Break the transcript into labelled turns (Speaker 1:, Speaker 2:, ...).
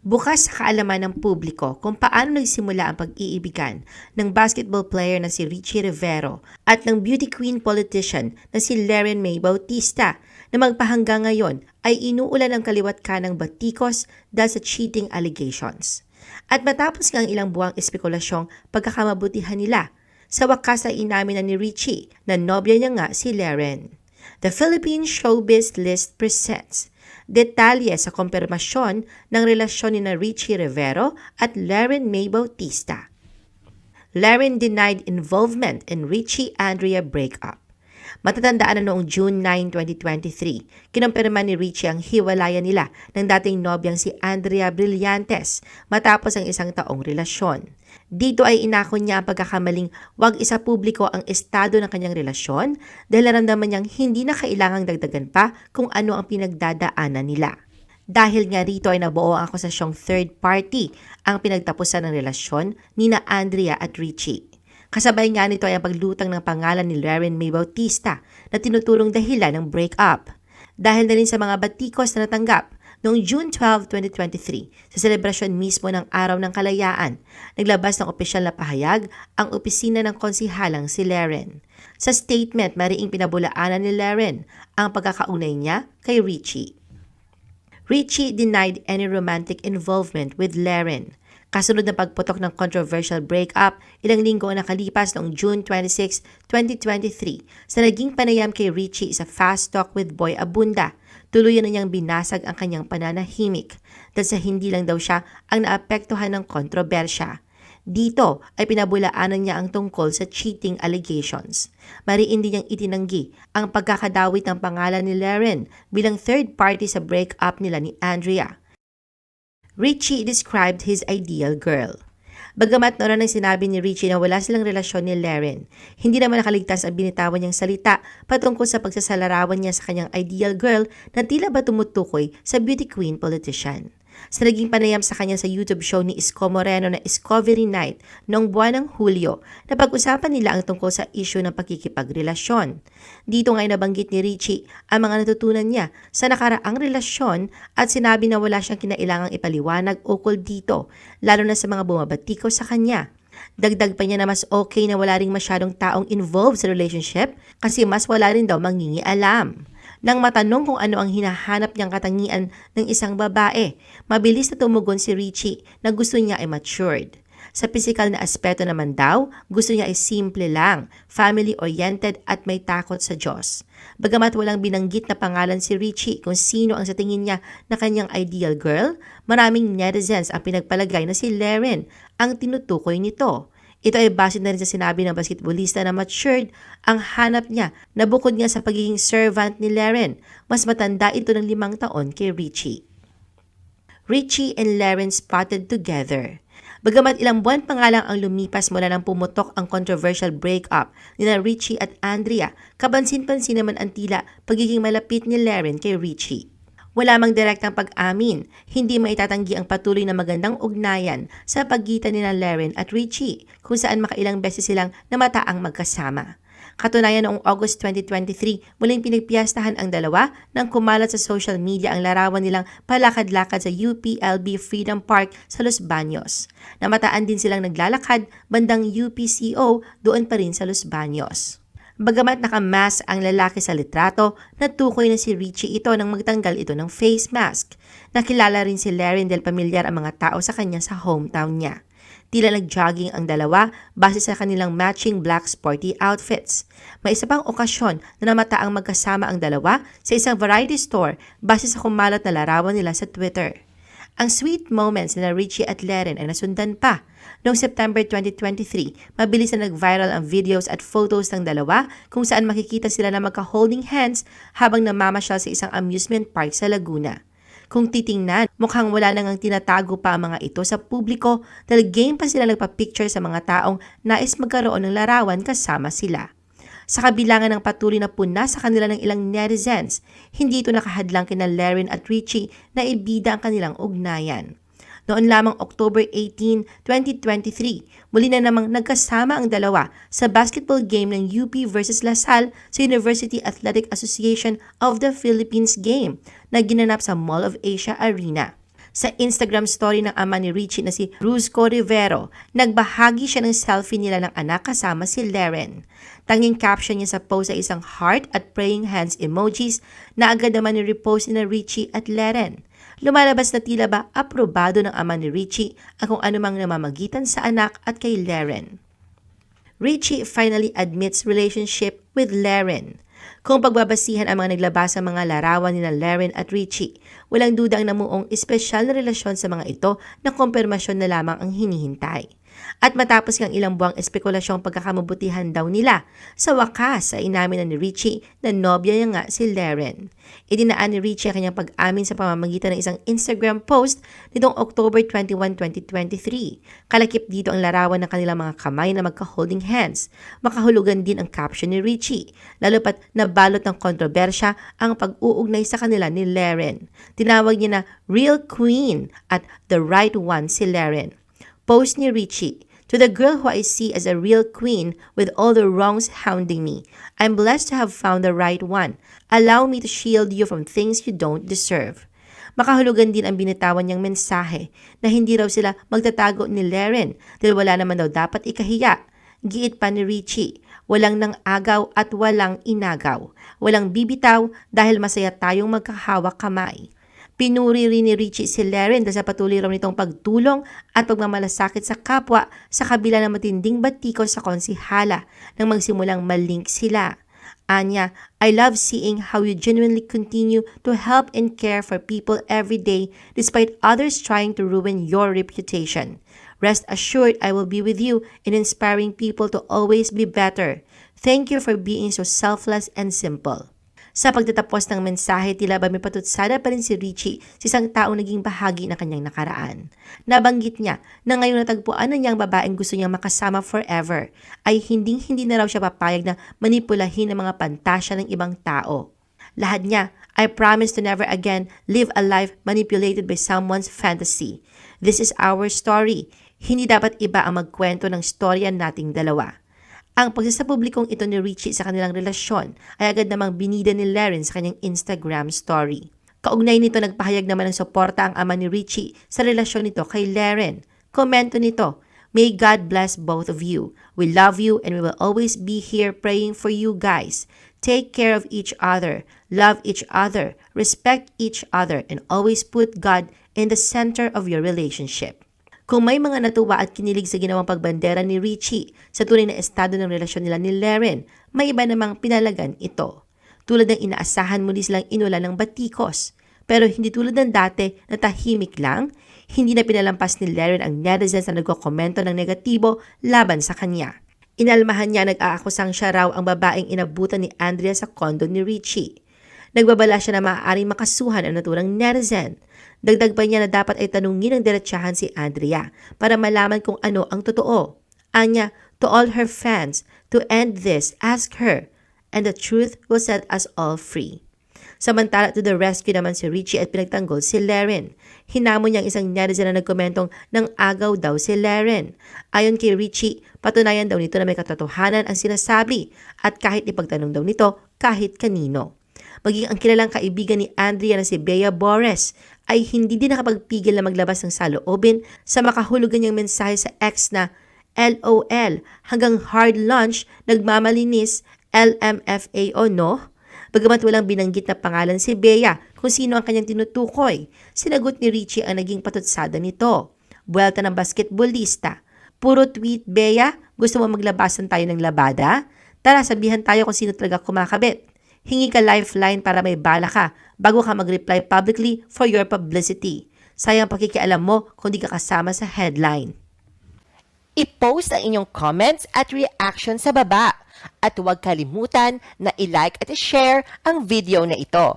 Speaker 1: Bukas sa kaalaman ng publiko kung paano nagsimula ang pag-iibigan ng basketball player na si Richie Rivero at ng beauty queen politician na si Laren May Bautista na magpahanggang ngayon ay inuulan ng kaliwat ka ng batikos dahil sa cheating allegations. At matapos nga ang ilang buwang espekulasyong pagkakamabutihan nila, sa wakas ay inamin na ni Richie na nobya niya nga si Laren. The Philippine Showbiz List presents detalye sa kompirmasyon ng relasyon ni Richie Rivero at Laren May Bautista. Laren denied involvement in Richie Andrea breakup. Matatandaan na noong June 9, 2023, kinumpirma ni Richie ang hiwalayan nila ng dating nobyang si Andrea Brillantes matapos ang isang taong relasyon. Dito ay inako niya ang pagkakamaling wag isa publiko ang estado ng kanyang relasyon dahil naramdaman niyang hindi na kailangang dagdagan pa kung ano ang pinagdadaanan nila. Dahil nga rito ay nabuo ang akusasyong third party ang pinagtapusan ng relasyon ni na Andrea at Richie. Kasabay nga nito ay ang paglutang ng pangalan ni Laren May Bautista na tinutulong dahilan ng breakup. Dahil na rin sa mga batikos na natanggap, noong June 12, 2023, sa selebrasyon mismo ng Araw ng Kalayaan, naglabas ng opisyal na pahayag ang opisina ng konsihalang si Laren. Sa statement, mariing pinabulaanan ni Laren ang pagkakaunay niya kay Richie. Richie denied any romantic involvement with Laren. Kasunod ng pagputok ng controversial breakup, ilang linggo ang nakalipas noong June 26, 2023, sa naging panayam kay Richie sa Fast Talk with Boy Abunda, tuluyan na niyang binasag ang kanyang pananahimik dahil sa hindi lang daw siya ang naapektuhan ng kontrobersya. Dito ay pinabulaanan niya ang tungkol sa cheating allegations. Mariin din niyang itinanggi ang pagkakadawit ng pangalan ni Laren bilang third party sa breakup nila ni Andrea. Richie described his ideal girl. Bagamat noon nang sinabi ni Richie na wala silang relasyon ni Laren, hindi naman nakaligtas ang binitawan niyang salita patungkol sa pagsasalarawan niya sa kanyang ideal girl na tila ba tumutukoy sa beauty queen politician sa naging panayam sa kanya sa YouTube show ni Isko Moreno na Discovery Night noong buwan ng Hulyo na pag-usapan nila ang tungkol sa isyu ng pagkikipagrelasyon. Dito nga nabanggit ni Richie ang mga natutunan niya sa nakaraang relasyon at sinabi na wala siyang kinailangang ipaliwanag ukol dito, lalo na sa mga bumabatiko sa kanya. Dagdag pa niya na mas okay na wala ring masyadong taong involved sa relationship kasi mas wala rin daw mangingialam. Nang matanong kung ano ang hinahanap niyang katangian ng isang babae, mabilis na tumugon si Richie na gusto niya ay matured. Sa physical na aspeto naman daw, gusto niya ay simple lang, family-oriented at may takot sa Diyos. Bagamat walang binanggit na pangalan si Richie kung sino ang sa tingin niya na kanyang ideal girl, maraming netizens ang pinagpalagay na si Laren ang tinutukoy nito. Ito ay base na rin sa sinabi ng basketballista na matured ang hanap niya na bukod nga sa pagiging servant ni Laren, mas matanda ito ng limang taon kay Richie. Richie and Laren spotted together. Bagamat ilang buwan pa nga lang ang lumipas mula nang pumutok ang controversial breakup ni na Richie at Andrea, kabansin-pansin naman ang tila pagiging malapit ni Laren kay Richie. Wala mang direktang pag-amin, hindi maitatanggi ang patuloy na magandang ugnayan sa pagitan ni Laren at Richie kung saan makailang beses silang namataang magkasama. Katunayan noong August 2023, muling pinagpiyastahan ang dalawa nang kumalat sa social media ang larawan nilang palakad-lakad sa UPLB Freedom Park sa Los Baños. Namataan din silang naglalakad bandang UPCO doon pa rin sa Los Baños. Bagamat nakamas ang lalaki sa litrato, natukoy na si Richie ito nang magtanggal ito ng face mask. Nakilala rin si Laren del pamilyar ang mga tao sa kanya sa hometown niya. Tila nag-jogging ang dalawa base sa kanilang matching black sporty outfits. May isa pang okasyon na namataang magkasama ang dalawa sa isang variety store base sa kumalat na larawan nila sa Twitter. Ang sweet moments na Richie at Leren ay nasundan pa. Noong September 2023, mabilis na nag-viral ang videos at photos ng dalawa kung saan makikita sila na magka-holding hands habang namamasyal sa isang amusement park sa Laguna. Kung titingnan, mukhang wala nang ang tinatago pa ang mga ito sa publiko dahil game pa sila nagpa-picture sa mga taong nais magkaroon ng larawan kasama sila. Sa kabilangan ng patuloy na puna sa kanila ng ilang netizens, hindi ito nakahadlang kina Laren at Richie na ibida ang kanilang ugnayan. Noon lamang October 18, 2023, muli na namang nagkasama ang dalawa sa basketball game ng UP versus LaSalle sa University Athletic Association of the Philippines game na ginanap sa Mall of Asia Arena. Sa Instagram story ng ama ni Richie na si Rusco Rivero, nagbahagi siya ng selfie nila ng anak kasama si Leren. Tanging caption niya sa post ay isang heart at praying hands emojis na agad naman ni-repost ni na Richie at Leren. Lumalabas na tila ba aprobado ng ama ni Richie ang kung anumang namamagitan sa anak at kay Leren. Richie finally admits relationship with Laren. Kung pagbabasihan ang mga naglabas ng mga larawan ni Laren at Richie, walang duda ang namuong espesyal na relasyon sa mga ito na kumpirmasyon na lamang ang hinihintay. At matapos ng ilang buwang espekulasyong pagkakamabutihan daw nila, sa wakas ay inamin na ni Richie na nobya niya nga si Laren. Idinaan ni Richie ang kanyang pag-amin sa pamamagitan ng isang Instagram post nitong October 21, 2023. Kalakip dito ang larawan ng kanilang mga kamay na magka-holding hands. Makahulugan din ang caption ni Richie, lalo pat nabalot ng kontrobersya ang pag-uugnay sa kanila ni Laren. Tinawag niya na Real Queen at The Right One si Laren. Post ni Richie, To the girl who I see as a real queen with all the wrongs hounding me, I'm blessed to have found the right one. Allow me to shield you from things you don't deserve. Makahulugan din ang binitawan niyang mensahe na hindi raw sila magtatago ni Laren dahil wala naman daw dapat ikahiya. Giit pa ni Richie, walang nang agaw at walang inagaw. Walang bibitaw dahil masaya tayong magkahawak kamay. Pinuri rin ni Richie si dahil sa patuloy raw nitong pagtulong at pagmamalasakit sa kapwa sa kabila ng matinding batiko sa konsihala nang magsimulang malink sila. Anya, I love seeing how you genuinely continue to help and care for people every day despite others trying to ruin your reputation. Rest assured I will be with you in inspiring people to always be better. Thank you for being so selfless and simple. Sa pagtatapos ng mensahe, tila ba may patutsada pa rin si Richie sa isang taong naging bahagi ng kanyang nakaraan. Nabanggit niya na ngayong natagpuan na niya ang babaeng gusto niyang makasama forever, ay hinding-hindi na raw siya papayag na manipulahin ang mga pantasya ng ibang tao. Lahat niya, I promise to never again live a life manipulated by someone's fantasy. This is our story. Hindi dapat iba ang magkwento ng storya nating dalawa. Ang pagsasapublikong ito ni Richie sa kanilang relasyon ay agad namang binida ni Laren sa kanyang Instagram story. Kaugnay nito nagpahayag naman ng suporta ang ama ni Richie sa relasyon nito kay Laren. Komento nito, May God bless both of you. We love you and we will always be here praying for you guys. Take care of each other, love each other, respect each other, and always put God in the center of your relationship. Kung may mga natuwa at kinilig sa ginawang pagbandera ni Richie sa tunay na estado ng relasyon nila ni Laren, may iba namang pinalagan ito. Tulad ng inaasahan muli silang inula ng batikos. Pero hindi tulad ng dati na tahimik lang, hindi na pinalampas ni Laren ang netizens na nagkokomento ng negatibo laban sa kanya. Inalmahan niya nag-aakusang siya raw ang babaeng inabutan ni Andrea sa kondo ni Richie. Nagbabala siya na maaaring makasuhan ang naturang netizen. Dagdag pa niya na dapat ay tanungin ng diretsahan si Andrea para malaman kung ano ang totoo. Anya, to all her fans, to end this, ask her, and the truth will set us all free. Samantala to the rescue naman si Richie at pinagtanggol si Laren. Hinamon niya ang isang netizen na nagkomentong nang agaw daw si Laren. Ayon kay Richie, patunayan daw nito na may katotohanan ang sinasabi at kahit ipagtanong daw nito kahit kanino. Maging ang kilalang kaibigan ni Andrea na si Bea Bores ay hindi din nakapagpigil na maglabas ng saloobin sa makahulugan niyang mensahe sa ex na LOL hanggang hard lunch nagmamalinis LMFAO no? Bagamat walang binanggit na pangalan si Bea kung sino ang kanyang tinutukoy, sinagot ni Richie ang naging patutsada nito. Buwelta ng basketballista. Puro tweet, Bea, gusto mo maglabasan tayo ng labada? Tara, sabihan tayo kung sino talaga kumakabit. Hingi ka lifeline para may bala ka bago ka mag-reply publicly for your publicity. Sayang pakikialam mo kung di ka kasama sa headline.
Speaker 2: I-post ang inyong comments at reaction sa baba. At huwag kalimutan na i-like at i-share ang video na ito.